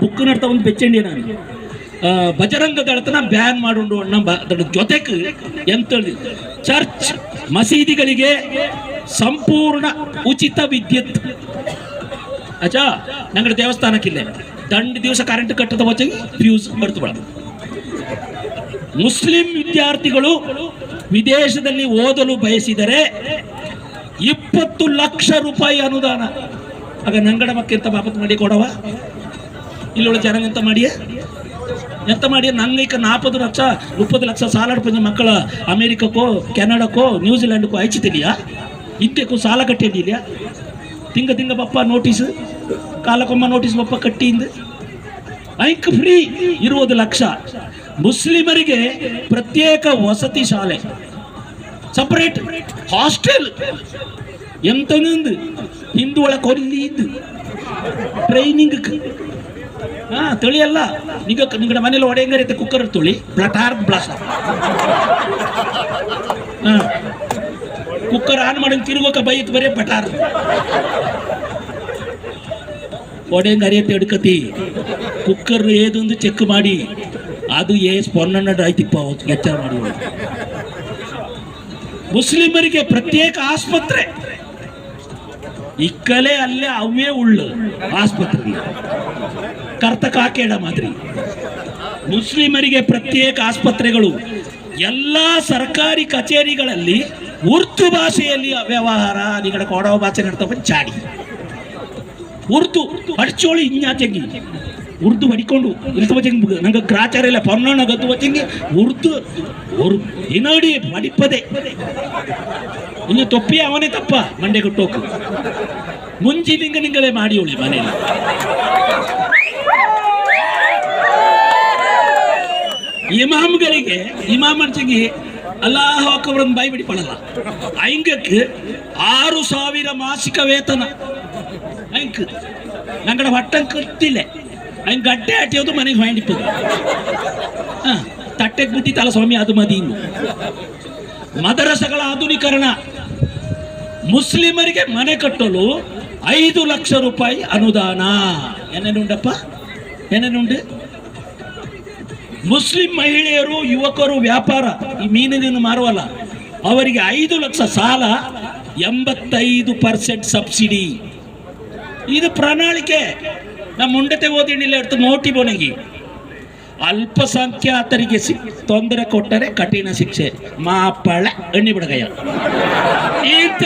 Book ನಡ್ತಾ ಒಂದು ಬೆಚ್ಚಂಡಿ ನಾನು. Bajrang ದಳತನ ban ಮಾಡುಂಡು ಅಣ್ಣ ಅದರ ಜೊತೆಗೆ ಎಂತ ಚರ್ಚ್ ಮಸೀದಿಗಳಿಗೆ ಸಂಪೂರ್ಣ ಉಚಿತ ವಿದ್ಯುತ್. ಅಚ್ಚಾ ನಂಗಡ ದೇವಸ್ಥಾನಕ್ಕಿಲ್ಲ ದಂಡ ದಿವಸ ಕರೆಂಟ್ ಕಟ್ಟದ ವಚನ ಫ್ಯೂಸ್ ಬರ್ತು ಬಳ ಮುಸ್ಲಿಂ ವಿದ್ಯಾರ್ಥಿಗಳು ವಿದೇಶದಲ್ಲಿ ಓದಲು ಬಯಸಿದರೆ ಇಪ್ಪತ್ತು ಲಕ್ಷ ರೂಪಾಯಿ ಅನುದಾನ. ಆಗ ನಂಗಡ ಮಕ್ಕಿಂತ ಬಾಬತ್ ಮಾಡಿ ಕೊಡವ. ಇಲ್ಲೊಳ ಜನ ಎಂತ ಮಾಡಿಯ? ಎಂತ ಮಾಡಿ ನಂಗೈಕ ನಾಲ್ಪದು ಲಕ್ಷ, ಮುಪ್ಪತ್ತು ಲಕ್ಷ ಸಾಲ ಪಂಜ ಮಕ್ಕಳ ಅಮೇರಿಕಕ್ಕೋ, ಕೆನಡಕ್ಕೋ ನ್ಯೂಜಿಲೆಂಡ್ಕೋ ಐಚಿತಿದೆಯಾ ಇಂತೆಕ್ಕೂ ಸಾಲ ಕಟ್ಟಿದೆಯಾ ತಿಂಗ ತಿಂಗ ಬಪ್ಪ ನೋಟಿಸ್ ಕಾಲಕೊಮ್ಮ ನೋಟಿಸ್ ಬಪ್ಪ ಕಟ್ಟಿಯಿಂದ ಐಕ್ ಫ್ರೀ ಇರುವುದು ಲಕ್ಷ. ಮುಸ್ಲಿಮರಿಗೆ ಪ್ರತ್ಯೇಕ ವಸತಿ ಶಾಲೆ. Separate hostel. ಎಂತನೊಂದು ಹಿಂದೂ ಒಳ ಕೊಲ್ಲಿದ್ದು ಟ್ರೈನಿಂಗ್ ಹಾ, ತಿಳಿಯಲ್ಲ. ನಿಗ ನಿಗಡ ಮನೇಲಿ ಒಡೆಯಂಗರೈತೆ ಕುಕ್ಕರ್ ತುಳಿ. ಬ್ಲಟಾರ್ ಬ್ಲಾಸ್ ಹಾ. ಕುಕ್ಕರ್ ಆನ್ ಮಾಡಿ ತಿರುಗೋಕ ಬೈತ್ ಬರೇ ಬಟಾರ್ ಒಡೆಯಂಗ ಅರಿಯತ್ತೆ ಹಿಡ್ಕತಿ? ಕುಕ್ಕರ್ ಏದೊಂದು ಚೆಕ್ ಮಾಡಿ. ಅದು ಏ ಸ್ಪೊನ್ನಡ್ ಆಯ್ತಿಪ್ಪ ಎಚ್ಚರ ಮಾಡಿ ಮುಸ್ಲಿಮರಿಗೆ ಪ್ರತ್ಯೇಕ ಆಸ್ಪತ್ರೆ. ಇಕ್ಕಲೇ ಅಲ್ಲೇ ಅವೇ ಉಳ್ಳು. ಆಸ್ಪತ್ರೆ ಕರ್ತಕ ಮಾದರಿ. ಮುಸ್ಲಿಮರಿಗೆ ಪ್ರತ್ಯೇಕ ಆಸ್ಪತ್ರೆಗಳು, ಎಲ್ಲ ಸರ್ಕಾರಿ ಕಚೇರಿಗಳಲ್ಲಿ ಉರ್ದು ಭಾಷೆಯಲ್ಲಿ ವ್ಯವಹಾರ ನಿಗಡ ಕೊಡೋ ಭಾಷೆ ನಡ್ತವ ಚಾಡಿ. ಉರ್ದು ಅಡ್ಚೋಳಿ ಇನ್ಯಾಚಂಗಿ ಉರ್ದು ಬಡಿಕೊಂಡು ಇಲ್ತವ ಚೆಂಗಿ ನಂಗೆ ಗ್ರಾಚಾರ ಇಲ್ಲ ಪರ್ಣಣ ಗದ್ದು ಚೆಂಗಿ, ಉರ್ದು ಅವರು ದಿನಡಿ ಮಡಿಪದೆ. ಇನ್ನು ತೊಪ್ಪಿ ಅವನೇ ತಪ್ಪ, ಮಂಡೆ ಕಟ್ಟೋಕು. ಮುಂಜಿ ಲಿಂಗ ನಿಂಗಲೇ ಮಾಡಿ ಉಳಿ ಇಮಾಮ್ಗಳಿಗೆ ಇಮಾಮ್ ಅಲ್ಲಾಹ್ ಅಕ್ಬರನ್ ಬಾಯಿ ಬಿಡಿಪಡಲ್ಲ ಐಂಗಕ್ಕೆ ಆರು ಸಾವಿರ ಮಾಸಿಕ ವೇತನ. ಐಂಕ್. ನಂಗಡ ಹೊಟ್ಟಂಗ್ ಕತ್ತಿಲ್ಲ ಐಂಗ್ ಗಡ್ಡೆ ಆಟಿಯೋದು ಮನೆಗೆ ಹೊಂಡಿಪ್ಪದು ಹಾ, ತಟ್ಟೆಗೆ ಬಿಟ್ಟಿತ್ತಲ್ಲ ತಲ ಸ್ವಾಮಿ ಅದು ಮದಿ ಮದರಸಗಳ ಆಧುನೀಕರಣ. ಮುಸ್ಲಿಮರಿಗೆ ಮನೆ ಕಟ್ಟಲು ಐದು ಲಕ್ಷ ರೂಪಾಯಿ ಅನುದಾನ. ಏನೇನುಂಡಪ್ಪ ಏನೇನುಂಡು ಮುಸ್ಲಿಂ ಮಹಿಳೆಯರು, ಯುವಕರು, ವ್ಯಾಪಾರ ಈ ಮೀನಿನ ಮಾರುವಲ್ಲ. ಅವರಿಗೆ ಐದು ಲಕ್ಷ ಸಾಲ, ಎಂಬತ್ತೈದು ಪರ್ಸೆಂಟ್ ಸಬ್ಸಿಡಿ. ಇದು ಪ್ರಣಾಳಿಕೆ. ನಮ್ಮ ಮುಂಡತೆ ಓದಿಣಿಲ್ಲ ಇರ್ತು ನೋಟಿ ಬೋನೆಗಿ ಅಲ್ಪಸಂಖ್ಯಾತರಿಗೆ ಸಿ, ತೊಂದರೆ ಕೊಟ್ಟರೆ ಕಠಿಣ ಶಿಕ್ಷೆ. ಮಾಪಳ ಎಣ್ಣಿ ಬಿಡಗಯ್ಯ.